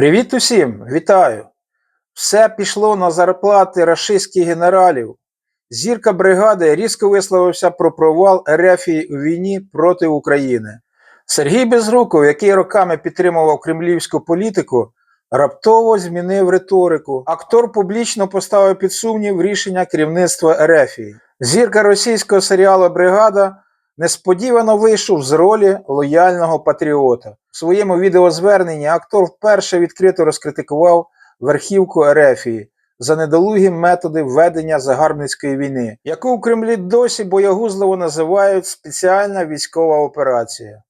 Привіт усім! Вітаю! Все пішло на зарплати рашистських генералів. Зірка бригади різко висловився про провал Ерефії у війні проти України. Сергій Безруков, який роками підтримував кремлівську політику, раптово змінив риторику. Актор публічно поставив під сумнів рішення керівництва Ерефії. Зірка російського серіалу Бригада несподівано вийшов з ролі лояльного патріота. У своєму відеозверненні актор вперше відкрито розкритикував верхівку Ерефії за недолугі методи ведення загарбницької війни, яку в Кремлі досі боягузливо називають спеціальна військова операція.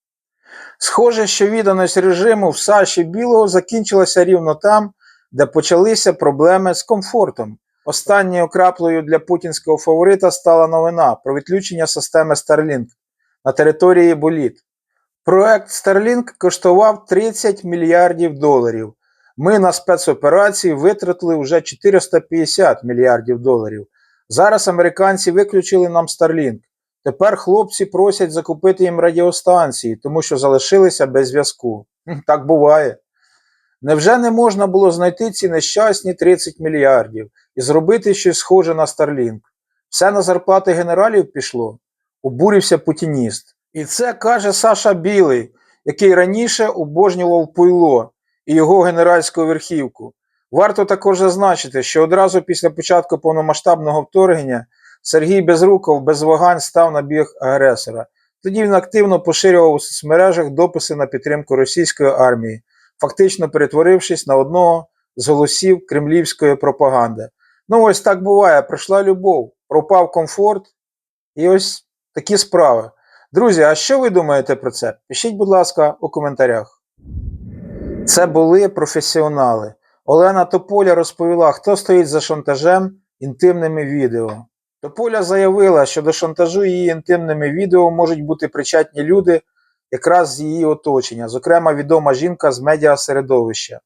Схоже, що відданість режиму в Саші Білого закінчилася рівно там, де почалися проблеми з комфортом. Останньою краплею для путінського фаворита стала новина про відключення системи Starlink на території Боліт. Проект Starlink коштував 30 мільярдів доларів. Ми на спецоперації витратили вже 450 мільярдів доларів. Зараз американці виключили нам Starlink. Тепер хлопці просять закупити їм радіостанції, тому що залишилися без зв'язку. Так буває. Невже не можна було знайти ці нещасні 30 мільярдів і зробити щось схоже на Starlink? Все на зарплати генералів пішло? Обурився путініст. І це каже Саша Білий, який раніше обожнював Пуйло і його генеральську верхівку. Варто також зазначити, що одразу після початку повномасштабного вторгнення Сергій Безруков без вагань став на біг агресора. Тоді він активно поширював у соцмережах дописи на підтримку російської армії, фактично перетворившись на одного з голосів кремлівської пропаганди. Ну ось так буває, прийшла любов, пропав комфорт, і ось такі справи. Друзі, а що ви думаєте про це? Пишіть, будь ласка, у коментарях. Це були професіонали. Олена Тополя розповіла, хто стоїть за шантажем інтимними відео. Тополя заявила, що до шантажу її інтимними відео можуть бути причетні люди якраз з її оточення, зокрема відома жінка з медіасередовища.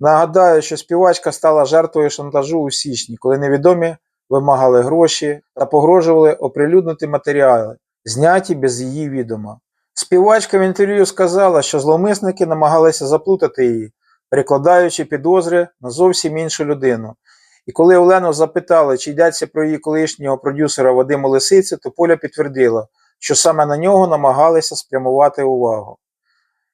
Нагадаю, що співачка стала жертвою шантажу у січні, коли невідомі вимагали гроші та погрожували оприлюднити матеріали, зняті без її відома. Співачка в інтерв'ю сказала, що зловмисники намагалися заплутати її, перекладаючи підозри на зовсім іншу людину. І коли Олену запитали, чи йдеться про її колишнього продюсера Вадима Лисицю, то Поля підтвердила, що саме на нього намагалися спрямувати увагу.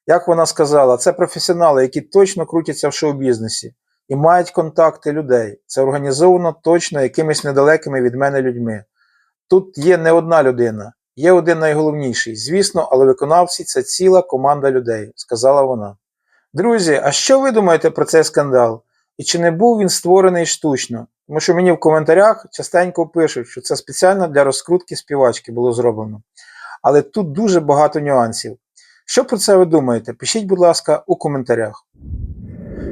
Як вона сказала, це професіонали, які точно крутяться в шоу-бізнесі і мають контакти людей. Це організовано точно якимись недалекими від мене людьми. Тут є не одна людина, є один найголовніший. Звісно, але виконавці це ціла команда людей, сказала вона. Друзі, а що ви думаєте про цей скандал? І чи не був він створений штучно? Тому що мені в коментарях частенько пишуть, що це спеціально для розкрутки співачки було зроблено. Але тут дуже багато нюансів. Що про це ви думаєте? Пишіть, будь ласка, у коментарях.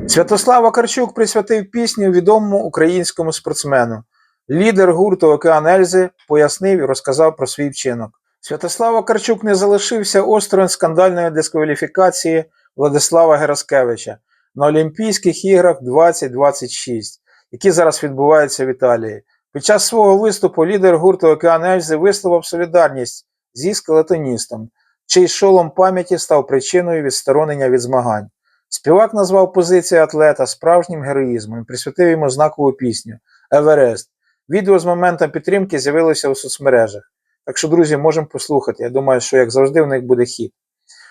Святослав Акарчук присвятив пісню відомому українському спортсмену. Лідер гурту Океан Ельзи пояснив і розказав про свій вчинок. Святослав Акарчук не залишився осторонь скандальної дискваліфікації Владислава Гераскевича на Олімпійських іграх 2026, які зараз відбуваються в Італії. Під час свого виступу лідер гурту Океан Ельзи висловив солідарність зі скелетоністом, чий шолом пам'яті став причиною відсторонення від змагань. Співак назвав позицію атлета справжнім героїзмом і присвятив йому знакову пісню Еверест. Відео з моментом підтримки з'явилося у соцмережах. Так що, друзі, можемо послухати. Я думаю, що, як завжди, в них буде хід.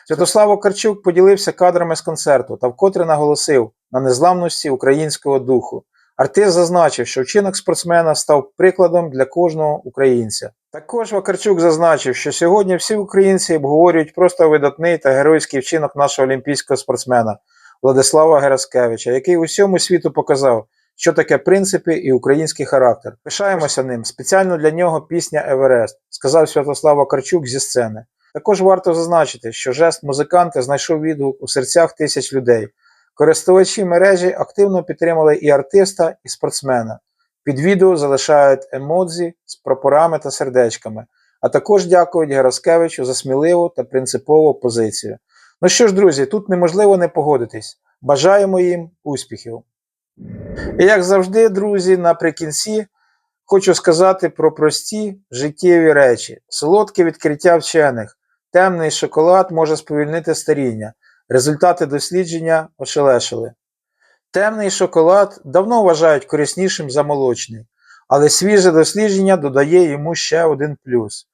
Святослав Окарчук поділився кадрами з концерту та вкотре наголосив на незламності українського духу. Артист зазначив, що вчинок спортсмена став прикладом для кожного українця. Також Вакарчук зазначив, що сьогодні всі українці обговорюють просто видатний та геройський вчинок нашого олімпійського спортсмена Владислава Гераскевича, який усьому світу показав, що таке принципи і український характер. Пишаємося ним. Спеціально для нього пісня Еверест, сказав Святослав Вакарчук зі сцени. Також варто зазначити, що жест музиканта знайшов відгук у серцях тисяч людей. Користувачі мережі активно підтримали і артиста, і спортсмена. Під відео залишають емодзі з прапорами та сердечками, а також дякують Гераскевичу за сміливу та принципову позицію. Ну що ж, друзі, тут неможливо не погодитись. Бажаємо їм успіхів. І як завжди, друзі, наприкінці хочу сказати про прості життєві речі: солодке відкриття вчених, темний шоколад може сповільнити старіння. Результати дослідження ошелешили. Темний шоколад давно вважають кориснішим за молочний, але свіже дослідження додає йому ще один плюс.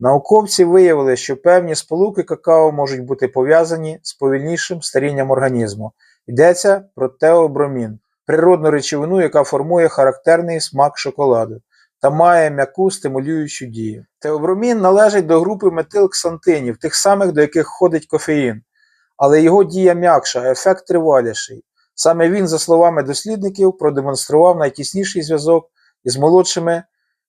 Науковці виявили, що певні сполуки какао можуть бути пов'язані з повільнішим старінням організму. Йдеться про теобромін, природну речовину, яка формує характерний смак шоколаду та має м'яку стимулюючу дію. Теобромін належить до групи метилксантинів, тих самих, до яких входить кофеїн, але його дія м'якша, а ефект триваліший. Саме він, за словами дослідників, продемонстрував найтісніший зв'язок із молодшими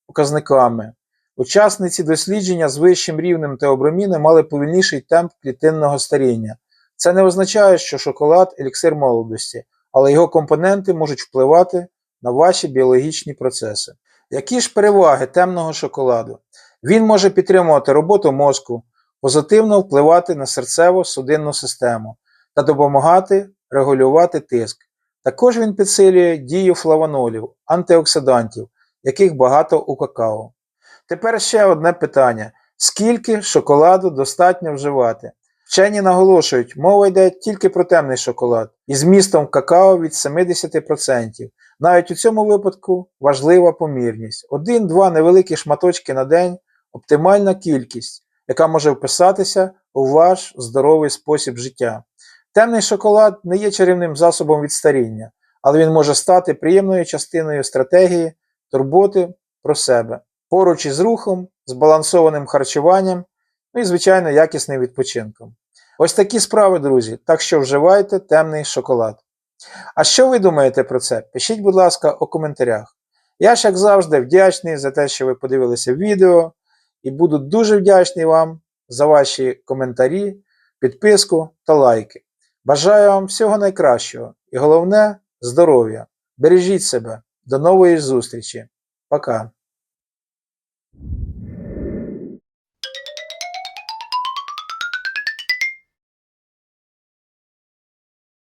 показниками. Учасниці дослідження з вищим рівнем теоброміну мали повільніший темп клітинного старіння. Це не означає, що шоколад еліксир молодості, але його компоненти можуть впливати на ваші біологічні процеси. Які ж переваги темного шоколаду? Він може підтримувати роботу мозку, позитивно впливати на серцево-судинну систему та допомагати регулювати тиск. Також він підсилює дію флавонолів, антиоксидантів, яких багато у какао. Тепер ще одне питання: скільки шоколаду достатньо вживати? Вчені наголошують, мова йде тільки про темний шоколад із містом какао від 70%. Навіть у цьому випадку важлива помірність. Один-два невеликі шматочки на день оптимальна кількість, яка може вписатися у ваш здоровий спосіб життя. Темний шоколад не є чарівним засобом від старіння, але він може стати приємною частиною стратегії турботи про себе, поруч із рухом, збалансованим харчуванням, ну і, звичайно, якісним відпочинком. Ось такі справи, друзі. Так що вживайте темний шоколад. А що ви думаєте про це? Пишіть, будь ласка, у коментарях. Я ж, як завжди, вдячний за те, що ви подивилися відео, і буду дуже вдячний вам за ваші коментарі, підписку та лайки. Бажаю вам всього найкращого і головне здоров'я. Бережіть себе. До нової зустрічі. Пока.